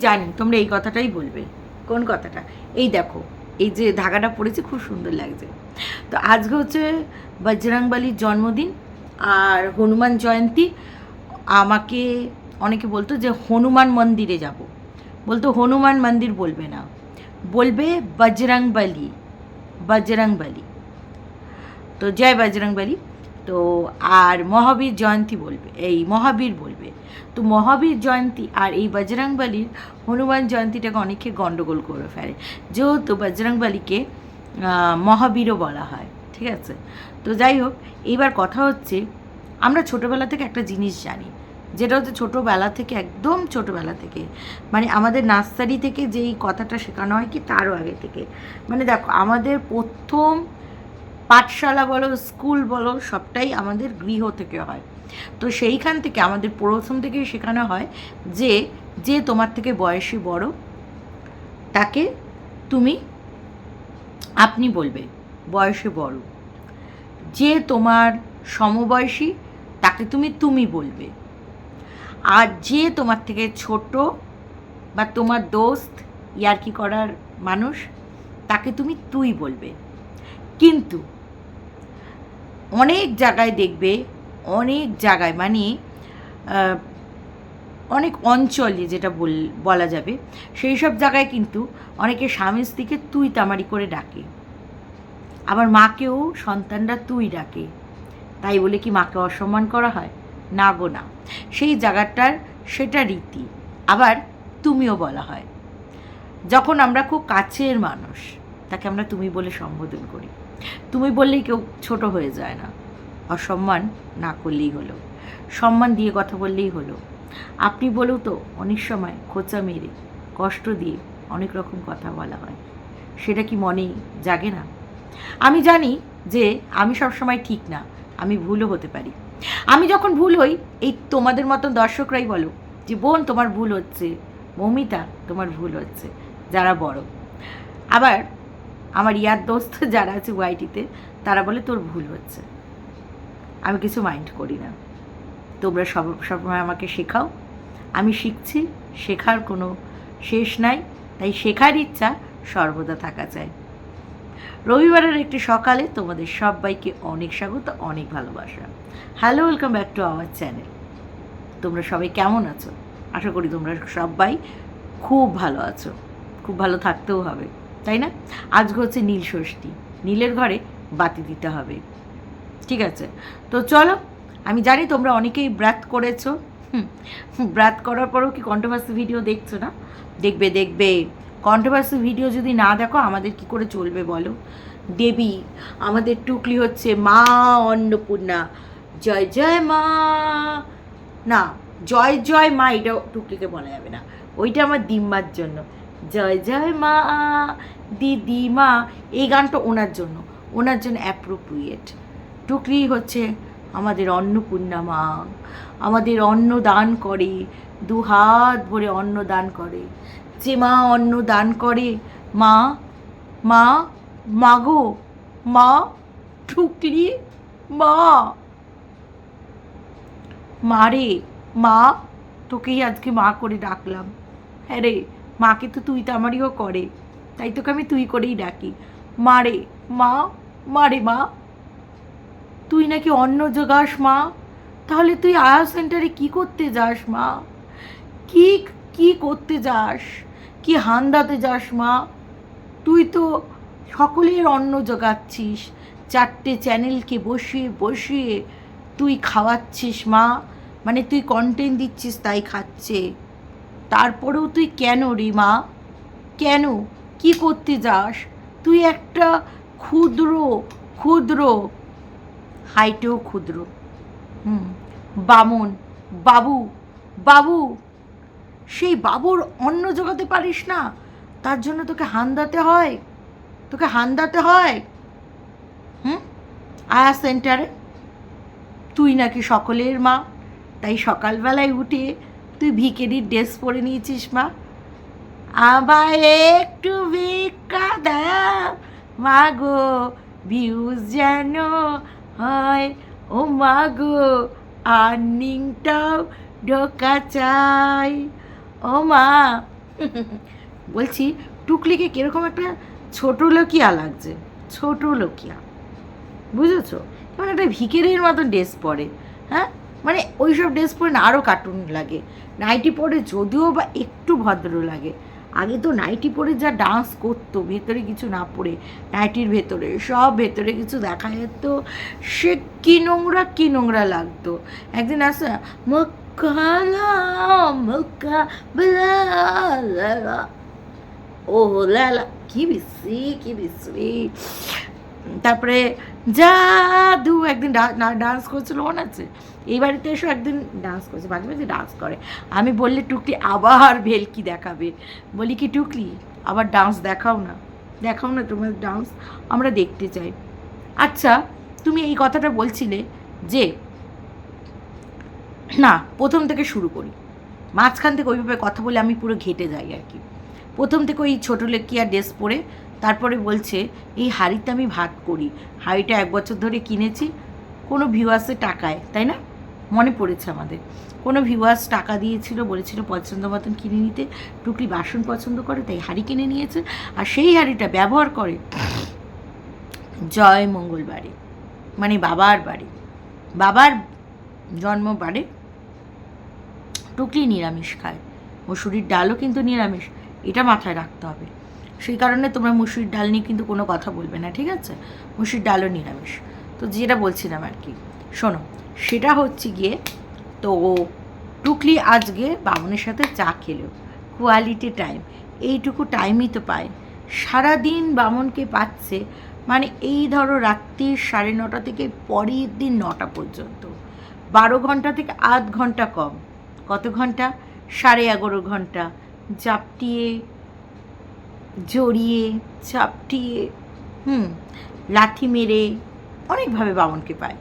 জানি, তোমরা এই কথাটাই বলবে। কোন কথাটা? এই দেখো, এই যে ধাগাটা পড়েছে খুব সুন্দর লাগছে। তো আজকে হচ্ছে বজরংবলির জন্মদিন আর হনুমান জয়ন্তী। আমাকে অনেকে বলতো যে হনুমান মন্দিরে যাব। বলতো হনুমান মন্দির বলবে না। বলবে বজরংবলী বজরংবলী। তো জয় বজরংবলী। তো আর মহাবীর জয়ন্তী বলবে, এই মহাবীর বলবে। তো মহাবীর জয়ন্তী আর এই বজরংবলীর হনুমান জয়ন্তীটাকে অনেকে গণ্ডগোল করে ফেলে। যেহেতু বজরংবলীকে মহাবীরও বলা হয়, ঠিক আছে? তো যাই হোক, এইবার কথা হচ্ছে, আমরা ছোটোবেলা থেকে একটা জিনিস জানি, যেটা হচ্ছে ছোটোবেলা থেকে, একদম ছোটোবেলা থেকে মানে আমাদের নার্সারি থেকে যেই কথাটা শেখানো হয় কি, তারও আগে থেকে। মানে দেখো, আমাদের প্রথম পাঠশালা বলো, স্কুল বলো, সবটাই আমাদের গৃহ থেকে হয়। তো সেইখান থেকে, আমাদের প্রথম থেকেই শেখানো হয় যে যে তোমার থেকে বয়সী বড়, তাকে তুমি, আপনি বলবে, বয়সে বড়। যে তোমার সমবয়সী, তাকে তুমি তুমি বলবে। আর যে তোমার থেকে ছোট বা তোমার দোস্ত ইয়ার্কি করার মানুষ, তাকে তুমি, তুই বলবে। কিন্তু অনেক জায়গায় দেখবে অনেক জায়গায় মানে অনেক অঞ্চলে যেটা বল, বলা যাবে, সেই সব জায়গায় কিন্তু অনেকে স্বামী স্ত্রীকে তুই তামারি করে ডাকে। আবার মাকেও সন্তানরা তুই ডাকে। তাই বলে কি মাকে অসম্মান করা হয়? না গো, না। সেই জায়গাটার সেটা রীতি। আবার তুমিও বলা হয়। যখন আমরা খুব কাছের মানুষ, তাকে আমরা তুমি বলে সম্বোধন করি। তুমি বললেই কেউ ছোট হয়ে যায় না। অসম্মান না করলেই হলো। সম্মান দিয়ে কথা বললেই হলো। আপনি বলেও তো, অনেক সময় খোঁচা মেরে, কষ্ট দিয়ে অনেক রকম কথা বলা হয়। সেটা কি মনে জাগে না? আমি জানি যে আমি সবসময় ঠিক না, আমি ভুলও হতে পারি। আমি যখন ভুল হই, এই তোমাদের মতন দর্শকরাই বলো যে, বোন, তোমার ভুল হচ্ছে, মমিতা, তোমার ভুল হচ্ছে, যারা বড়। আবার আমার ইয়ার দোস্ত যারা আছে ওয়াইটিতে তারা বলে, তোর ভুল হচ্ছে। আমি কিছু মাইন্ড করি না। তোমরা সব, সবসময় আমাকে শেখাও। আমি শিখছি, শেখার কোনো শেষ নাই, তাই শেখার ইচ্ছা সর্বদা থাকা চাই। রবিবারের একটি সকালে তোমাদের সবাইকে অনেক স্বাগত, অনেক ভালোবাসা। Hello welcome back to our channel তোমরা সবাই কেমন আছো? আশা করি তোমরা সবাই খুব ভালো আছো। খুব ভালো থাকতেও হবে, তাই না? আজকে হচ্ছে নীল ষষ্ঠী। নীলের ঘরে বাতি দিতে হবে। ঠিক আছে। তো চলো, আমি জানি তোমরা অনেকেই ব্রাত করেছ। ব্রাত করার পরেও কি কন্ট্রোভার্সি ভিডিও দেখছ না? দেখবে দেখবে। কন্ট্রোভার্সি ভিডিও যদি না দেখো, আমাদের কি করে চলবে বলো? দেবী, আমাদের টুকলি হচ্ছে মা অন্নপূর্ণা। জয় জয় মা। না, জয় জয় মা এটা টুকলিকে বলা যাবে না। ওইটা আমার দিম্মার জন্য। জয় জয় মা, দিদি মা, এই গানটা ওনার জন্য। ওনার জন্য অ্যাপ্রোপ্রিয়েট টুকলি হচ্ছে আমাদের অন্নপূর্ণা মা আমাদের অন্ন দান করে, দু হাত ভরে অন্ন দান করে। যে মা অন্ন দান করে, মা মা মাগো মা টুকলি মা। মারে মা, তোকেই আজকে মা করে ডাকলাম। হ্যাঁ রে, মাকে তো তুই তো তামারিও করে। তাই তোকে আমি তুই করেই ডাকি। মারে মা মারে মা। তুই নাকি অন্ন জোগাস, মা? তাহলে তুই আয়া সেন্টারে কি করতে যাস, মা? কি কি করতে যাস? কি হান্দাতে যাস, মা? তুই তো সকলের অন্ন জোগাচ্ছিস, চারটে চ্যানেলকে বসিয়ে বসিয়ে তুই খাওয়াচ্ছিস, মা। মানে তুই কন্টেন্ট দিচ্ছিস, তাই খাচ্ছে। তারপরেও তুই কেন রে, মা? কেন? কি করতে যাস? তুই একটা ক্ষুদ্র ক্ষুদ্র হাইটেও ক্ষুদ্র। হুম, বামন, বাবু বাবু, সেই বাবুর অন্ন জোগাতে পারিস না, তার জন্য তোকে হান্দাতে হয়, তোকে হান্দাতে হয়। হুম, আয়া সেন্টারে। তুই নাকি সকলের মা, তাই সকালবেলায় উঠে তুই ভিকেরির ড্রেস পরে নিয়েছিস মা। আবার একটু ভিক্ষা দাও, মা গো, ভিউজ যেন হয় ও মা গো আর্নিংটাও ঢোকা চাই ও মা বলছি টুকলিকে কীরকম একটা ছোট লোকিয়া লাগছে ছোট লোকিয়া বুঝেছ? কেমন একটা ভিকেরের মতন ড্রেস পরে হ্যাঁ? মানে ওই সব ড্রেস পরে না আরও কার্টুন লাগে। নাইটি পরে যদিও বা একটু ভদ্র লাগে। আগে তো নাইটি পরে যা ডান্স করতো, ভেতরে কিছু না পরে, নাইটির ভেতরে, সব ভেতরে কিছু দেখা যেত। সে কি নোংরা কি নোংরা লাগতো। একদিন আসে মুখা ও লালা কি বিশ্রী কি বিশ্রী। তারপরে জাদু একদিন ডান্স করছিল, মনে আছে? এই বাড়িতে এসে, একদিন ডান্স করছে, মাঝে মাঝে ডান্স করে। আমি বললে, টুকলি আবার ভেলকি দেখাবে। বলি, কি টুকলি? আবার ডান্স দেখাও না। দেখাও না তোমার ডান্স আমরা দেখতে চাই। আচ্ছা তুমি এই কথাটা বলছিলে যে, না, প্রথম থেকে শুরু করি। মাঝখান থেকে ওইভাবে কথা বলে আমি পুরো ঘেটে যাই আর কি। প্রথম থেকে ওই ছোটো লেকিয়া ড্রেস পরে তারপরে বলছে, এই হাঁড়িতে আমি ভাত করি। হাঁড়িটা এক বছর ধরে কিনেছি, কোনো ভিউয়ার্সের টাকায়, তাই না? মনে পড়েছে আমাদের। কোনো ভিউয়ার্স টাকা দিয়েছিল, বলেছিল পছন্দ মতন কিনে নিতে। টুকলি বাসন পছন্দ করে, তাই হাঁড়ি কিনে নিয়েছে। আর সেই হাঁড়িটা ব্যবহার করে জয় মঙ্গল বাড়ি। মানে বাবার বাড়ি। বাবার জন্ম বাড়ি টুকলি নিরামিষ খায়। মুসুরির ডালও কিন্তু নিরামিষ। এটা মাথায় রাখতে হবে। সেই কারণে তোমরা মুসুরির ডাল নিয়ে কিন্তু কোনো কথা বলবে না, ঠিক আছে? মুসুরির ডালও নিরামিষ। তো যেটা বলছিলাম আর কি, শোনো, সেটা হচ্ছে গিয়ে তো টুকলি আজকে বামনের সাথে চা খেলো কোয়ালিটি টাইম এইটুকু টাইমই তো পায়। সারাদিন বামনকে পাচ্ছে মানে এই ধরো রাত্রি সাড়ে নটা থেকে পরের দিন নটা পর্যন্ত। বারো ঘণ্টা থেকে আধ ঘণ্টা কম। কত ঘণ্টা? সাড়ে এগারো ঘণ্টা। জাপটিয়ে, জড়িয়ে চাপটিয়ে হুম, লাথি মেরে অনেকভাবে বামনকে পায়।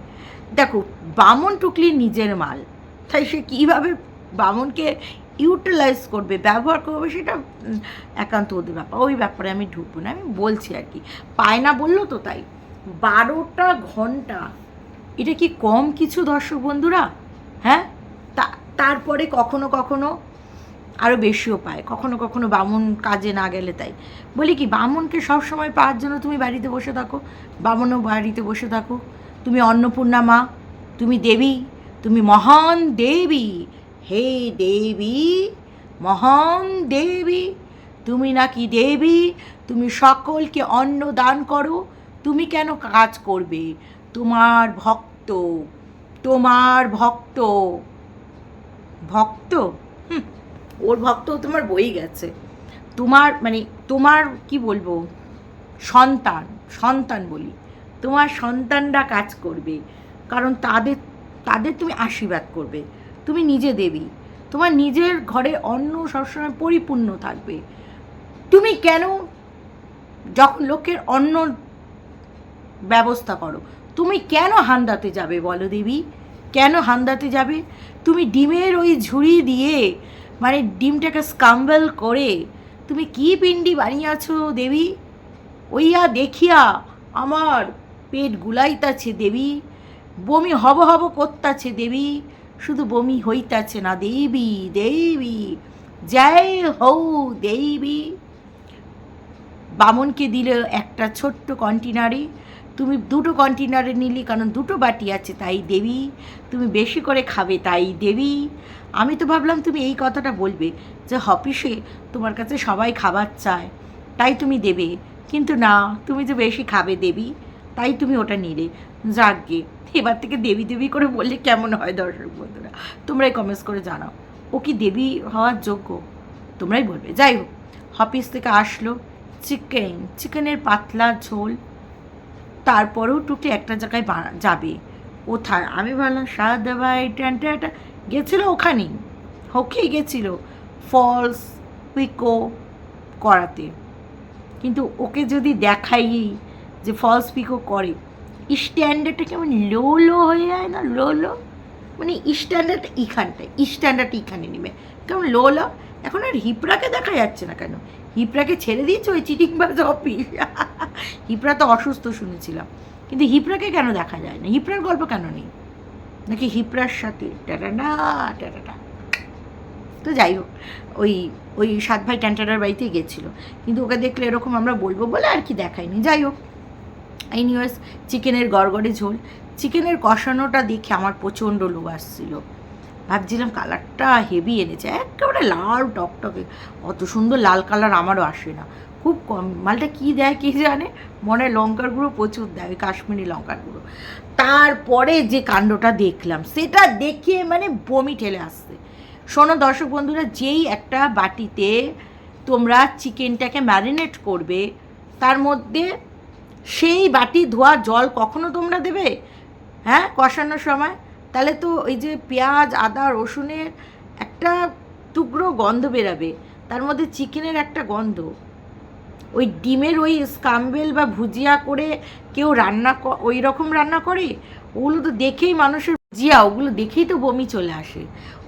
দেখো, বামন টুকলি নিজের মাল, তাই সে কীভাবে বামনকে ইউটিলাইজ করবে, ব্যবহার করবে সেটা একান্ত ওদের ব্যাপার। ওই ব্যাপারে আমি ঢুকবো না, আমি বলছি আর কি। পায় না বলল তো তাই, বারোটা ঘণ্টা, এটা কি কম কিছু দর্শক বন্ধুরা? হ্যাঁ? তারপরে কখনো কখনো আরও বেশিও পায়। কখনো কখনো বামুন কাজে না গেলে তাই। বলি কি, বামুনকে সবসময় পাওয়ার জন্য তুমি বাড়িতে বসে থাকো। বামনও বাড়িতে বসে থাকো। তুমি অন্নপূর্ণা মা, তুমি দেবী, তুমি মহান দেবী। হে দেবী, মহান দেবী, তুমি নাকি দেবী? তুমি সকলকে অন্ন দান করো। তুমি কেন কাজ করবে? তোমার ভক্ত তোমার ভক্ত। ভক্ত? হুম। ওর ভক্ত তোমার বই গেছে। তোমার মানে তোমার কি বলব? সন্তান সন্তান বলি। তোমার সন্তানরা কাজ করবে। কারণ তাদের তাদের তুমি আশীর্বাদ করবে। তুমি নিজে দেবী। তোমার নিজের ঘরে অন্ন সবসময় পরিপূর্ণ থাকবে। তুমি কেন যখন লোকের অন্ন ব্যবস্থা করো, তুমি কেন হান্দাতে যাবে বলো দেবী? কেন হান্দাতে যাবে? তুমি ডিমের ওই ঝুড়ি দিয়ে মানে ডিমটাকে স্কাম্বল করে তুমি কি পিণ্ডি বানিয়েছো দেবী? ওইয়া দেখিয়া আমার পেট গুলাইতাছে দেবী। বমি হব হব করতাছে দেবী। শুধু বমি হইতাছে না দেবী দেবী। জয় হৌ দেবী। বামনকে দিলে একটা ছোট্ট কন্টেনারে তুমি দুটো কন্টেনারে নিলি, কারণ দুটো বাটি আছে, তাই দেবী। তুমি বেশি করে খাবে, তাই দেবী। আমি তো ভাবলাম তুমি এই কথাটা বলবে যে হপিসে তোমার কাছে সবাই খাবার চায়, তাই তুমি দেবে। কিন্তু না, তুমি যে বেশি খাবে দেবী, তাই তুমি ওটা নিলে। যাকগে, এবার থেকে দেবী দেবী করে বললে কেমন হয় দর্শক বন্ধুরা? তোমরাই কমেন্টস করে জানাও। ও কি দেবী হওয়ার যোগ্য? তোমরাই বলবে। যাই হোক, হপিস থেকে আসলো চিকেন। চিকেনের পাতলা ঝোল, তারপরেও টুকটি একটা জায়গায় যাবে। কোথায়? আমি ভাবলাম সাদা ভাই ট্যান্টা গেছিল ওখানেই ওকেই গেছিল। ফলস পিকো করাতে। কিন্তু ওকে যদি দেখাই যে ফলস পিকো করে, স্ট্যান্ডার্ডটা কেমন লো লো হয়ে যায় না? লো লো? মানে স্ট্যান্ডার্ড এখানটায় স্ট্যান্ডার্ড এখানে নেবে কেমন লো লো? এখন আর হিপরাকে দেখা যাচ্ছে না কেন? হিপরাকে ছেড়ে দিয়েছে ওই চিটিংবাজ অফিস। হিপরা তো অসুস্থ শুনেছিলাম। কিন্তু হিপরাকে কেন দেখা যায় না? হিপরার গল্প কেন নেই? নাকি হিপরার সাথে? টাটা না তো যাই হোক, ওই ওই সাত ভাই ট্যান্টারার বাড়িতেই গেছিল। কিন্তু ওকে দেখলে এরকম আমরা বলব বলে আর কি দেখাইনি যাই হোক এনিওয়েজ চিকেনের গড়গড়ে ঝোল। চিকেনের কষানোটা দেখে আমার প্রচণ্ড লোভ আসছিল। ভাবছিলাম কালারটা হেভি এনেছে, একেবারে লাল টকটকে। অত সুন্দর লাল কালার আমারও আসে না। খুব কম। মালটা কী দেয় কে জানে? মনে লঙ্কার গুঁড়ো, প্রচুর দেয়, ওই কাশ্মীরি লঙ্কার গুঁড়ো। তারপরে যে কাণ্ডটা দেখলাম, সেটা দেখে মানে বমি ঠেলে আসছে। শোনো দর্শক বন্ধুরা, যেই একটা বাটিতে তোমরা চিকেনটাকে ম্যারিনেট করবে, তার মধ্যে সেই বাটি ধোয়া জল কখনো তোমরা দেবে? হ্যাঁ কষানোর সময়? তাহলে তো ওই যে পেঁয়াজ, আদা, রসুনের একটা টুকরো গন্ধ বেরাবে। তার মধ্যে চিকেনের একটা গন্ধ। ওই ডিমের ওই স্কাম্বেল বা ভুজিয়া করে কেউ রান্না ওই রকম রান্না করে? ওগুলো তো দেখেই মানুষের ভুজিয়া, ওগুলো দেখেই তো বমি চলে আসে।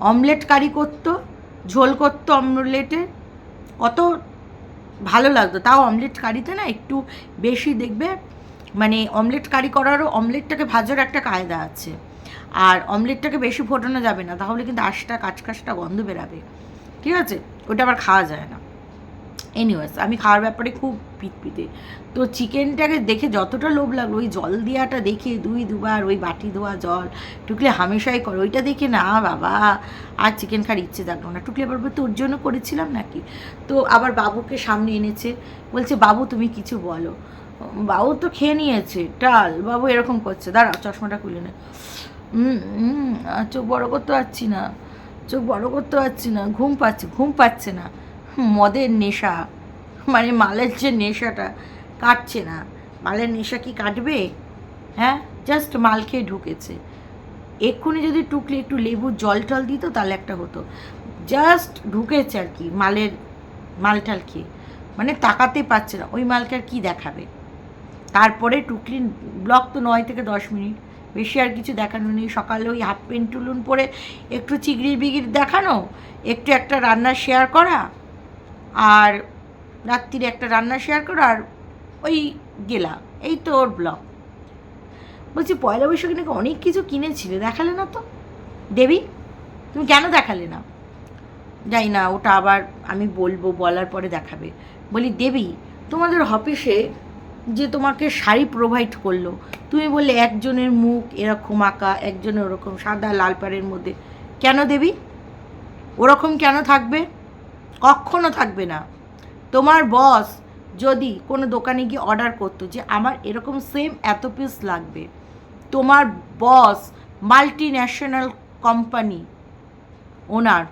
অমলেট কারি করতো, ঝোল করতো অমলেটের কত ভালো লাগতো। তাও অমলেট কারিতে না একটু বেশি দেখবে মানে অমলেট কারি করারও, অমলেটটাকে ভাজার একটা কায়দা আছে। আর অমলেটটাকে বেশি ফোটানো যাবে না, তাহলে কিন্তু আশটা, কাচকাচটা গন্ধ বেরাবে। ঠিক আছে? ওটা আবার খাওয়া যায় না। এনিওয়েজ আমি খাওয়ার ব্যাপারে খুব পিতপিতে তো চিকেনটাকে দেখে যতটা লোভ লাগল, ওই জল দেওয়াটা দেখে, দুই দুবার, ওই বাটি ধোয়া জল, টুকলে হামেশাই করো, ওইটা দেখে না, বাবা, আর চিকেন খাওয়ার ইচ্ছে থাকল না। টুকলে বলব, তোর জন্য করেছিলাম নাকি? তো আবার বাবুকে সামনে এনেছে, বলছে, বাবু, তুমি কিছু বলো। বাবু তো খেয়ে নিয়েছে, ডাল, বাবু এরকম করছে। দাঁড়াও, চশমাটা খুলে নে। চোখ বড় করতে পারছি না, চোখ বড় করতে পারছি না, ঘুম পাচ্ছে ঘুম পাচ্ছে না। মদের নেশা মানে মালের যে নেশাটা কাটছে না। মালের নেশা কি কাটবে? হ্যাঁ জাস্ট মাল খেয়ে ঢুকেছে। এক্ষুনি যদি টুকলি একটু লেবুর জল টল দিত তাহলে একটা হতো। জাস্ট ঢুকেছে আর কি মালের মালটাল খেয়ে। মানে তাকাতে পারছে না। ওই মালকে আর কী দেখাবে? তারপরে টুকলি ব্লক তো নয় থেকে দশ মিনিট। বেশি আর কিছু দেখানো নেই। সকালে ওই হাফ প্যান্ট টুলুন পরে একটু চিগড়ির বিগির দেখানো, একটু একটা রান্না শেয়ার করা আর রাত্রিরে একটা রান্না শেয়ার করো, আর ওই গেলা। এই তো ওর ব্লগ। বলছি, পয়লা বৈশাখে নাকি অনেক কিছু কিনেছিলে, দেখালে না তো? দেবী, তুমি কেন দেখালে না? যাই না, ওটা আবার আমি বলব, বলার পরে দেখাবে। বলি, দেবী, তোমাদের অফিসে যে তোমাকে শাড়ি প্রোভাইড করল, তুমি বললে একজনের মুখ এরকম আঁকা, একজনের ওরকম সাদা, লাল পাড়ের মধ্যে। কেন দেবী? ওরকম কেন থাকবে? কখনো থাকবে না। তোমার বস যদি কোনো দোকানে গিয়ে অর্ডার করতো যে আমার এরকম সেম এত পিস লাগবে, তোমার boss multinational company owner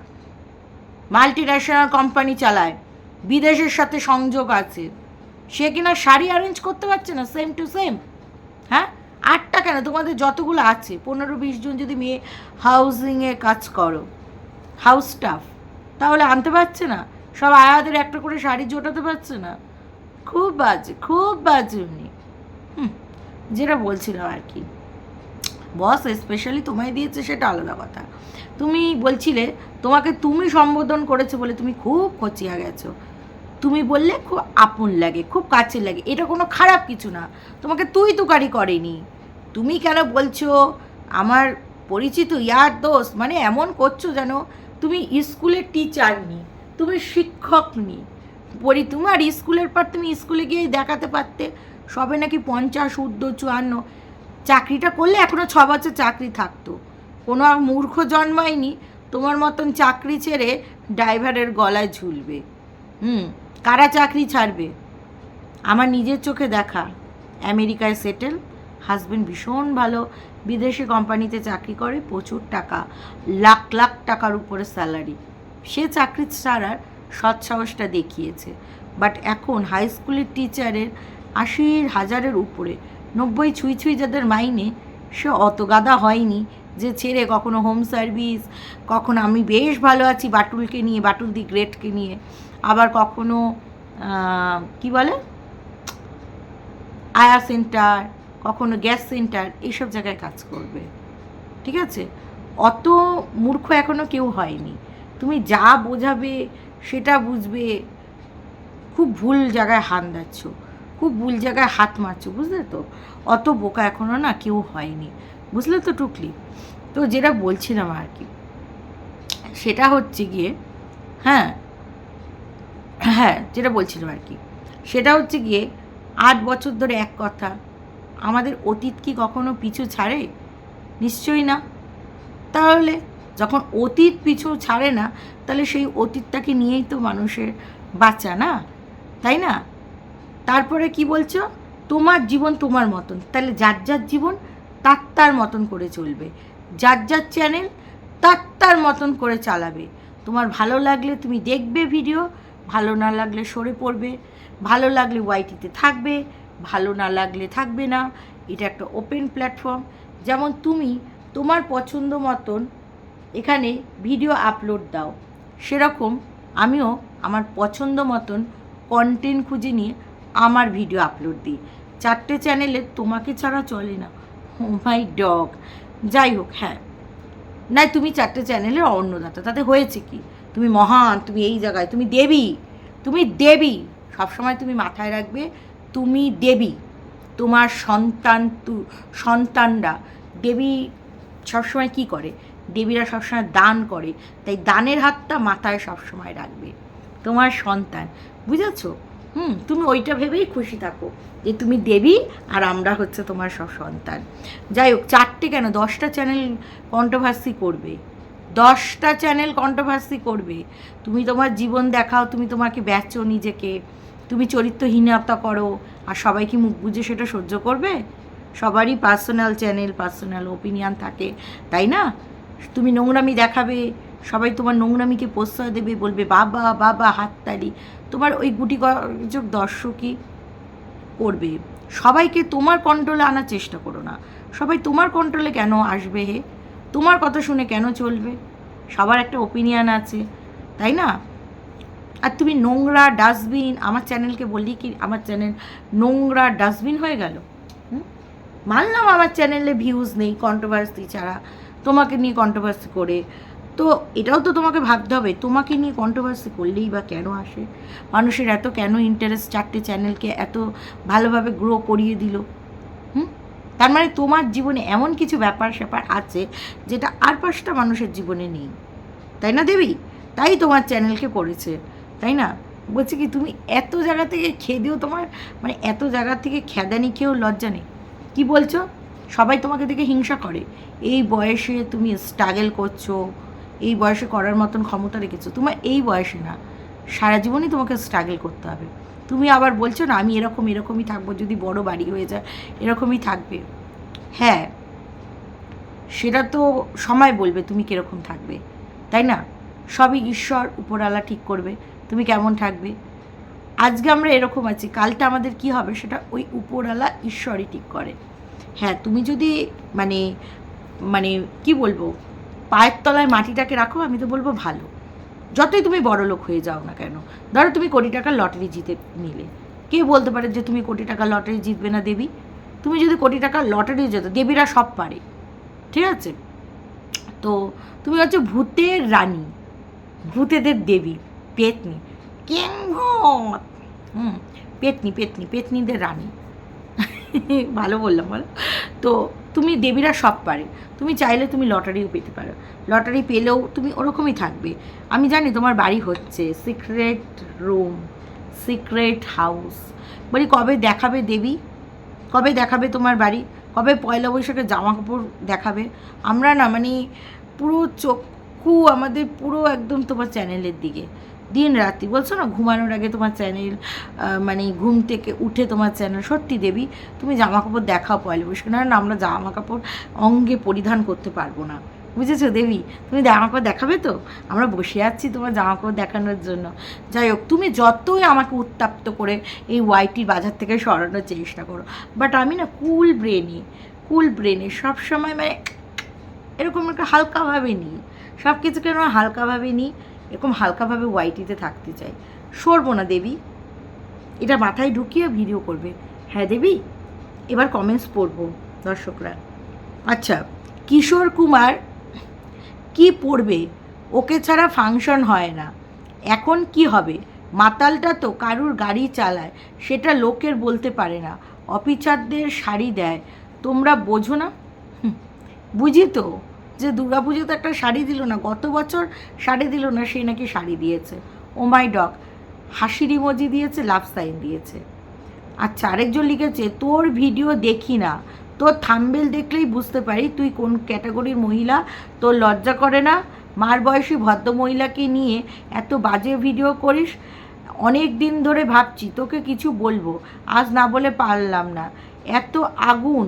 multinational company চালায়, বিদেশের সাথে সংযোগ আছে, সে কিনা শাড়ি অ্যারেঞ্জ করতে পারছে না সেম টু সেম হ্যাঁ? আটটা কেন? তোমাদের যতগুলো আছে, পনেরো বিশ জন যদি মেয়ে হাউজিংয়ে কাজ করো হাউস স্টাফ তাহলে আনতে পারছে না। সব আয়াদের একটা করে শাড়ি জোটাতে পারছে না। খুব বাজে খুব বাজে উনি। যেটা বলছিলাম আর কি। বস স্পেশালি তোমায় দিয়েছে সেটা আলাদা কথা। তুমি বলছিলে, তোমাকে তুমি সম্বোধন করেছে বলে তুমি খুব খচিয়া গেছো। তুমি বললে খুব আপন লাগে, খুব কাছের লাগে। এটা কোনো খারাপ কিছু না। তোমাকে তুই তুকারি করেনি। তুমি কেন বলছো, আমার পরিচিত ইয়ার দোষ মানে এমন করছ যেন তুমি স্কুলের টিচার নি, তুমি শিক্ষক নি। পরি, তোমার স্কুলের পর তুমি স্কুলে গিয়ে দেখাতে পারতে। সবে নাকি পঞ্চাশ, ঊর্ধ্ব, চুয়ান্ন। চাকরিটা করলে এখনও ছ বছর চাকরি থাকতো। কোনো আর মূর্খ জন্মায়নি। তোমার মতন চাকরি ছেড়ে ড্রাইভারের গলায় ঝুলবে। হুম, কারা চাকরি ছাড়বে? আমার নিজের চোখে দেখা। আমেরিকায় সেটেল হাজবেন্ড ভীষণ ভালো। বিদেশি কোম্পানিতে চাকরি করে প্রচুর টাকা, লাখ লাখ টাকার উপরে স্যালারি। সে চাকরি ছাড়ার সৎসাহসটা দেখিয়েছে। বাট এখন হাই স্কুলের টিচারের আশির হাজারের উপরে, নব্বই ছুঁই ছুঁই যাদের মাইনে, সে অত গাদা হয়নি যে ছেড়ে কখনো হোম সার্ভিস, কখনো আমি বেশ ভালো আছি বাটুলকে নিয়ে, বাটুল দি গ্রেটকে নিয়ে, আবার কখনো কি বলে? আয়া সেন্টার কখনো গ্যাস সেন্টার এইসব জায়গায় কাজ করবে। ঠিক আছে? অত মূর্খ এখনও কেউ হয়নি। তুমি যা বোঝাবে, সেটা বুঝবে। খুব ভুল জায়গায় হান দিচ্ছ খুব ভুল জায়গায় হাত মারছো, বুঝলে তো? অত বোকা এখনও না কেউ হয়নি। বুঝলে তো টুকলি? তো যেটা বলছিলাম আর কি, সেটা হচ্ছে গিয়ে হ্যাঁ হ্যাঁ যেটা বলছিলাম আর কি, সেটা হচ্ছে গিয়ে আট বছর ধরে এক কথা আমাদের অতীত কি কখনো পিছু ছাড়ে? নিশ্চয়ই না। তাহলে যখন অতীত পিছু ছাড়ে না, তাহলে সেই অতীতটাকে নিয়েই তো মানুষের বাঁচা না? তাই না? তারপরে কি বলছো? তোমার জীবন তোমার মতন। তাহলে যার যার জীবন, তার তার মতন করে চলবে। যার যার চ্যানেল তার তার মতন করে চালাবে। তোমার ভালো লাগলে তুমি দেখবে ভিডিও ভালো না লাগলে সরে পড়বে। ভালো লাগলে ওয়াইটিতে থাকবে। ভালো না লাগলে থাকবে না। এটা একটা ওপেন প্ল্যাটফর্ম যেমন তুমি তোমার পছন্দ মতন এখানে ভিডিও আপলোড দাও। সেরকম আমিও আমার পছন্দ মতন কন্টেন্ট খুঁজে নিয়ে আমার ভিডিও আপলোড দিই। চারটে চ্যানেলে তোমাকে ছাড়া চলে না। ও মাই ডগ যাই হোক হ্যাঁ। না, তুমি চারটে চ্যানেলের অন্নদাতা। তাতে হয়েছে কি? তুমি মহান, তুমি এই জায়গায়, তুমি দেবী তুমি দেবী। সবসময় তুমি মাথায় রাখবে তুমি দেবী, তোমার সন্তান সন্তানরা, দেবী সবসময় কি করে? দেবীরা সবসময় দান করে, তাই দানের হাতটা মাথায় সবসময় রাখবে। তোমার সন্তান, বুঝেছ? হুম, তুমি ওইটা ভেবেই খুশি থাকো যে তুমি দেবী আর আমরা হচ্ছে তোমার সব সন্তান। যাই হোক, চারটে কেন? দশটা চ্যানেল কন্ট্রোভার্সি করবে। দশটা চ্যানেল কন্ট্রোভার্সি করবে। তুমি তোমার জীবন দেখাও, তুমি তোমাকে বেচো নিজেকে। তুমি চরিত্রহীনতা করো আর সবাই কি মুখ বুঝে সেটা সহ্য করবে? সবারই পার্সোনাল চ্যানেল পার্সোনাল ওপিনিয়ন থাকে, তাই না? তুমি নোংরামি দেখাবে, সবাই তোমার নোংরামিকে প্রশ্রয় দেবে, বলবে, বাবা বাবা, হাততালি। তোমার ওই গুটি যোগ দর্শকই করবে। সবাইকে তোমার কন্ট্রোলে আনার চেষ্টা করো না। সবাই তোমার কন্ট্রোলে কেন আসবে হে? তোমার কথা শুনে কেন চলবে? সবার একটা ওপিনিয়ন আছে, তাই না? আর তুমি নোংরা ডাস্টবিন, আমার চ্যানেলকে বললি কি, আমার চ্যানেল নোংরা ডাস্টবিন হয়ে গেল? মানলাম আমার চ্যানেলে ভিউজ নেই কন্ট্রোভার্সি ছাড়া। তোমাকে নিয়ে কন্ট্রোভার্সি করে। তো এটাও তো তোমাকে ভাবতে হবে, তোমাকে নিয়ে কন্ট্রোভার্সি করলেই বা কেন আসে? মানুষের এত কেন ইন্টারেস্ট চারটে চ্যানেলকে এত ভালোভাবে গ্রো করিয়ে দিল? হুম? তার মানে তোমার জীবনে এমন কিছু ব্যাপার স্যাপার আছে যেটা আর পাঁচটা মানুষের জীবনে নেই। তাই না দেবী? তাই তোমার চ্যানেলকে করেছে। তাই না? বলছে কি, তুমি এত জায়গা থেকে খেদেও তোমার? মানে এত জায়গা থেকে খেদা খেদানি খেয়েও লজ্জা নেই। কি বলছো? সবাই তোমাকে দেখে হিংসা করে। এই বয়সে তুমি স্ট্রাগল করছ, এই বয়সে করার মতন ক্ষমতা রেখেছো, তোমার এই বয়সে না। সারা জীবনই তোমাকে স্ট্রাগল করতে হবে। তুমি আবার বলছো না, আমি এরকম, এরকমই থাকব, যদি বড় বাড়ি হয়ে যায়, এরকমই থাকবে। হ্যাঁ সেটা তো সময় বলবে তুমি কীরকম থাকবে, তাই না? সবই ঈশ্বর উপরালা ঠিক করবে। তুমি কেমন থাকবে? আজকে আমরা এরকম আছি, কালটা আমাদের কি হবে সেটা ওই উপরালা ঈশ্বরই ঠিক করে। হ্যাঁ তুমি যদি মানে মানে কি বলব, পায়ের তলায় মাটিটাকে রাখো, আমি তো বলব ভালো। যতই তুমি বড় লোক হয়ে যাও না কেন, ধরো তুমি কোটি টাকার লটারি জিতে নিলে। কে বলতে পারে যে তুমি কোটি টাকার লটারি জিতবে না দেবী? তুমি যদি কোটি টাকার লটারি যেত দেবীরা সব পারে। ঠিক আছে? তো তুমি হচ্ছে ভূতের রানী, ভূতেদের দেবী। পেতনি কেঙ্গত হুম পেতনি পেতনি পেতনিদের রানী। ভালো বললাম, বলো। তো তুমি দেবীরা সব পারে। তুমি চাইলে তুমি লটারিও পেতে পারো। লটারি পেলেও তুমি ওরকমই থাকবে। আমি জানি তোমার বাড়ি হচ্ছে সিক্রেট রুম সিক্রেট হাউস বলি, কবে দেখাবে দেবী? কবে দেখাবে তোমার বাড়ি? কবে পয়লা বৈশাখে জামা কাপড় দেখাবে? আমরা না মানে পুরো চক্ষু আমাদের পুরো একদম তোমার চ্যানেলের দিকে। দিন রাত্রি। বলছো না, ঘুমানোর আগে তোমার চ্যানেল মানে ঘুম থেকে উঠে তোমার চ্যানেল সত্যি দেবী, তুমি জামা কাপড় দেখাও পয়লা বৈশাখে। না আমরা জামা কাপড় অঙ্গে পরিধান করতে পারব না। বুঝেছ দেবী? তুমি জামা কাপড় দেখাবে তো? আমরা বসে আছি তোমার জামা কাপড় দেখানোর জন্য। যাই হোক, তুমি যতই আমাকে উত্তাপ্ত করে এই ওয়াইটির বাজার থেকে সরানোর চেষ্টা করো। বাট আমি না কুল ব্রেনে কুল ব্রেনে সবসময় মানে এরকম একটা হালকাভাবে নিই। সব কিছুকে আমরা হালকাভাবে নিই? এরকম হালকাভাবে ওয়াইটিতে থাকতে চাই। সরবো না দেবী। এটা মাথায় ঢুকিয়ে ভিডিও করবে। হ্যাঁ দেবী, এবার কমেন্টস পড়ব দর্শকরা। আচ্ছা কিশোর কুমার কি পড়বে? ওকে ছাড়া ফাংশন হয় না। এখন কি হবে? মাতালটা তো কারুর গাড়ি চালায়, সেটা লোকের বলতে পারে না। অফিসারদের শাড়ি দেয়। তোমরা বোঝো না? বুঝি তো? যে দুর্গাপুজোতে একটা শাড়ি দিল না, গত বছর শাড়ি দিল না, সেই নাকি শাড়ি দিয়েছে। ও মাই ডগ, হাসির ইমোজি দিয়েছে, লাভ সাইন দিয়েছে। আচ্ছা আরেকজন লিখেছে, তোর ভিডিও দেখি না, তোর থাম্বেল দেখলেই বুঝতে পারি তুই কোন ক্যাটাগরির মহিলা, তোর লজ্জা করে না, মার বয়সী ভদ্র মহিলাকে নিয়ে এত বাজে ভিডিও করিস, অনেক দিন ধরে ভাবছি তোকে কিছু বলব, আজ না বলে পারলাম না। এত আগুন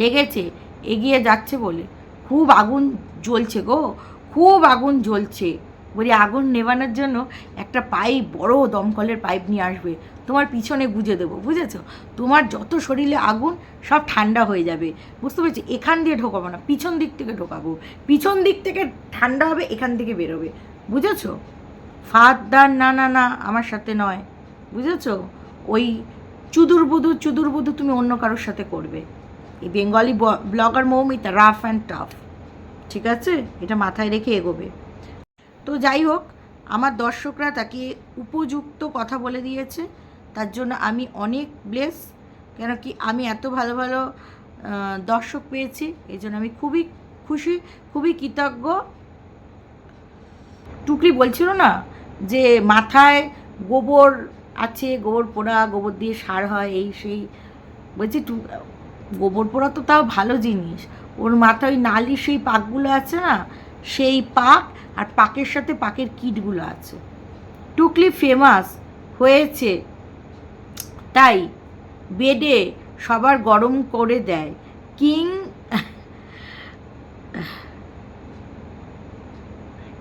লেগেছে এগিয়ে যাচ্ছে বলে। খুব আগুন জ্বলছে গো, খুব আগুন জ্বলছে। বলি, আগুন নেবানোর জন্য একটা পাইপ, বড় দমকলের পাইপ নিয়ে আসবে। তোমার পিছনে গুজে দেবো, বুঝেছ? তোমার যত শরীরে আগুন, সব ঠান্ডা হয়ে যাবে। বুঝতে পেরেছি? এখান দিয়ে ঢোকাবো না, পিছন দিক থেকে ঢোকাবো। পিছন দিক থেকে ঠান্ডা হবে, এখান থেকে বেরোবে। বুঝেছ? ফাদার না না না, আমার সাথে নয়। বুঝেছ? ওই চুদুর বুদুর চুদুর বুদু তুমি অন্য কারোর সাথে করবে। এই Bengali blogger Moumita, rough and tough. ঠিক আছে? এটা মাথায় রেখে এগোবে। তো যাই হোক, আমার দর্শকরা তাকে উপযুক্ত কথা বলে দিয়েছে। তার জন্য আমি অনেক ব্লেস কেন কি আমি এত ভালো ভালো দর্শক পেয়েছি। এই জন্য আমি খুবই খুশি, খুবই কৃতজ্ঞ। টুকরি বলছিল না যে মাথায় গোবর আছে, গোবর পোড়া, গোবর দিয়ে সার হয়, এই সেই, বলছি টু গোবর পোড়া তো তাও ভালো জিনিস। ওর মাথায় নালি সেই পাকগুলো আছে না, সেই পাক আর পাকের সাথে পাকের কিটগুলো আছে। টুকলি ফেমাস হয়েছে। তাই বেডে সবার গরম করে দেয়। কিং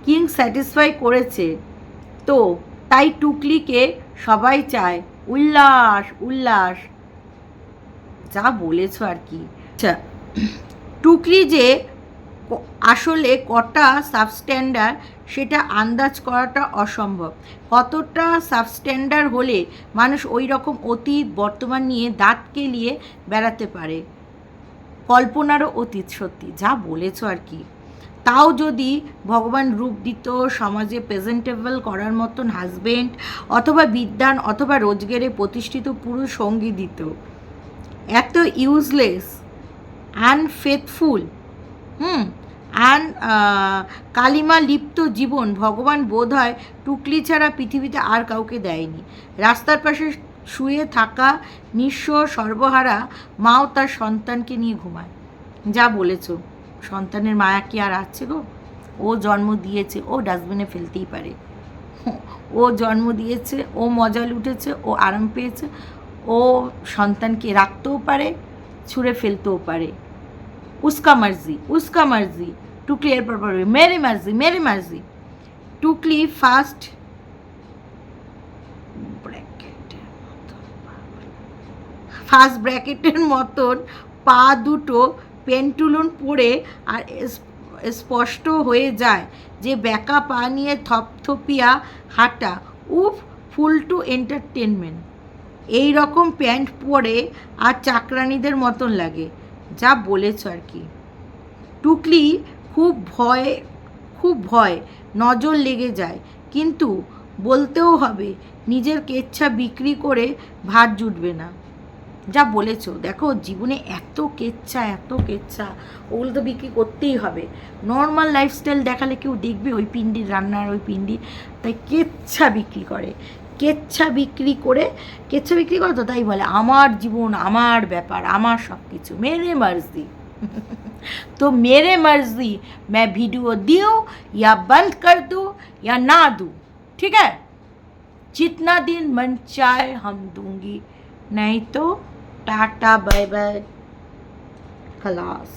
কিং স্যাটিসফাই করেছে। তো তাই টুকলিকে সবাই চায়, উল্লাস উল্লাস। যা বলেছ আর কি। আচ্ছা টুকলি যে আসলে কটা সাবস্ট্যান্ডার সেটা আন্দাজ করাটা অসম্ভব। কতটা সাবস্ট্যান্ডার হলে মানুষ ওই রকম অতীত, বর্তমান নিয়ে দাঁত কেলিয়ে বেড়াতে পারে? কল্পনারও অতীত সত্যি, যা বলেছ আর কি। তাও যদি ভগবান রূপ দিত, সমাজে প্রেজেন্টেবল করার মতন হাজবেন্ড অথবা বিদ্যান অথবা রোজগারে প্রতিষ্ঠিত পুরুষ সঙ্গী দিত। এত ইউজলেস আনফেথফুল হুম আন কালিমা লিপ্ত জীবন ভগবান বোধ হয় টুকলি ছাড়া পৃথিবীতে আর কাউকে দেয়নি। রাস্তার পাশে শুয়ে থাকা নিঃস্ব সর্বহারা মাও তার সন্তানকে নিয়ে ঘুমায়। যা বলেছ, সন্তানের মায়া কি আর আছে গো? ও জন্ম দিয়েছে, ও ডাস্টবিনে ফেলতেই পারে। ও জন্ম দিয়েছে, ও মজা লুটেছে ও আরাম পেয়েছে ও সন্তানকে রাখতেও পারে, ছুঁড়ে ফেলতেও পারে। উস্কা মার্জি উস্কা মার্জি, টুকলি এরপর পড়বে মেরে মার্জি মেরে মার্জি। টুকলি ফার্স্ট ফার্স্ট ব্র্যাকেটের মতন পা দুটো পেন্টুলন পরে আর স্পষ্ট হয়ে যায় যে ব্যাকা পা নিয়ে থপথপিয়া হাঁটা। উফ ফুল টু এন্টারটেনমেন্ট এই রকম প্যান্ট পরে আর চাকরানিদের মতন লাগে, যা বলেছ আর কি। টুকলি খুব ভয় খুব ভয়, নজর লেগে যায়, কিন্তু বলতেও হবে, নিজের কেচ্ছা বিক্রি করে ভাত জুটবে না। যা বলেছ, দেখো জীবনে এত কেচ্ছা এত কেচ্ছা, ওগুলো তো বিক্রি করতেই হবে। নর্মাল লাইফস্টাইল দেখালে কেউ দেখবে ওই পিন্ডির রান্নার ওই পিন্ডি, তাই কেচ্ছা বিক্রি করে। কেচ্ছা বিক্রি করে কেচ্ছা বিক্রি করে তো তাই বলে আমার জীবন আমার ব্যাপার আমার সব কিছু মেরে মার্জি तो मेरे मर्जी मैं वीडियो दियो या बंद कर दूँ या ना दूँ ठीक है जितना दिन मन चाहे हम दूंगी नहीं तो टाटा बाय बाय खलास